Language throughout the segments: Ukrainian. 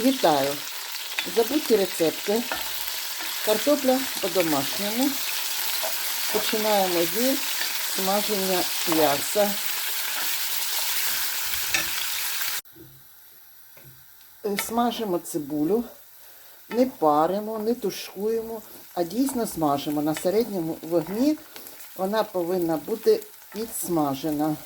Вітаю! Забудьте рецепти. Картопля по-домашньому. Починаємо зі смаження м'яса. Е, Смажимо цибулю, не паримо, не тушкуємо, а дійсно смажимо на середньому вогні. Вона повинна бути підсмажена.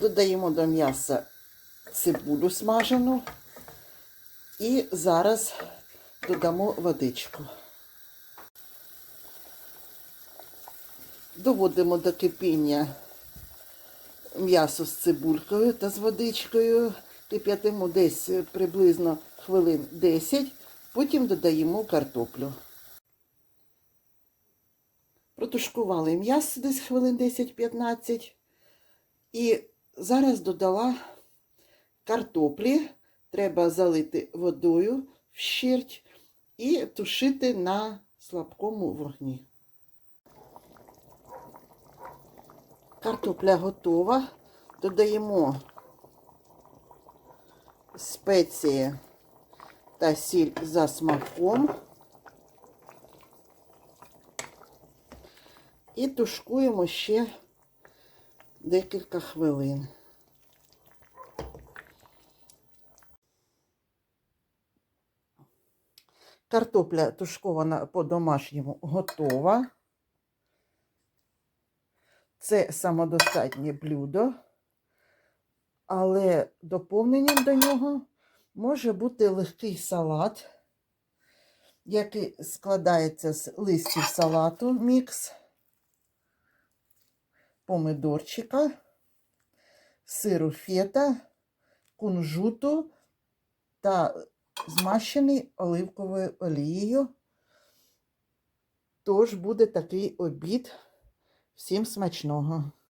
Додаємо до м'яса цибулю смажену і зараз додамо водичку. Доводимо до кипіння м'ясо з цибулькою та з водичкою. Кип'ятимо десь приблизно хвилин 10, потім додаємо картоплю. Протушкували м'ясо десь хвилин 10-15. І зараз додала картоплі. Треба залити водою вщерть і тушити на слабкому вогні. Картопля готова. Додаємо спеції та сіль за смаком. І тушкуємо ще декілька хвилин. Картопля тушкована по-домашньому готова. Це самодостатнє блюдо, але доповненням до нього може бути легкий салат, який складається з листів салату мікс, помидорчика, сиру фета, кунжуту та змащений оливковою олією. Тож буде такий обід. Всім смачного!